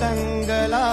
दंगला